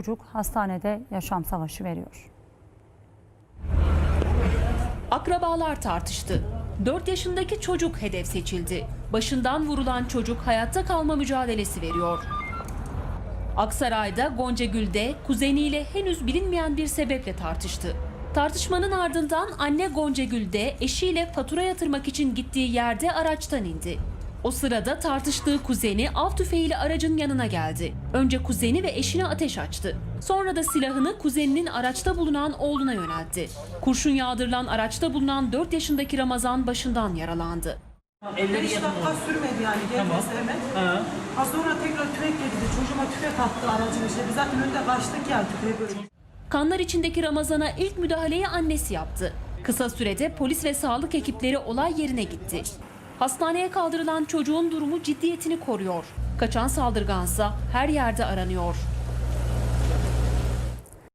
Çocuk hastanede yaşam savaşı veriyor. Akrabalar tartıştı. 4 yaşındaki çocuk hedef seçildi. Başından vurulan çocuk hayatta kalma mücadelesi veriyor. Aksaray'da Gonca Gül'de kuzeniyle henüz bilinmeyen bir sebeple tartıştı. Tartışmanın ardından anne Gonca Gül'de eşiyle fatura yatırmak için gittiği yerde araçtan indi. O sırada tartıştığı kuzeni av tüfeğiyle aracın yanına geldi. Önce kuzeni ve eşine ateş açtı. Sonra da silahını kuzeninin araçta bulunan oğluna yöneltti. Kurşun yağdırılan araçta bulunan 4 yaşındaki Ramazan başından yaralandı. Elleri 5 yakın dakika sürmedi yani gelmesi hemen. Ha. Ha sonra tekrar tüfek getirdi. Çocuğuma tüfek attı aracın içine. Biz zaten önde kaçtık ya tüfeği böyle. Kanlar içindeki Ramazan'a ilk müdahaleyi annesi yaptı. Kısa sürede polis ve sağlık ekipleri olay yerine gitti. Hastaneye kaldırılan çocuğun durumu ciddiyetini koruyor. Kaçan saldırgansa her yerde aranıyor.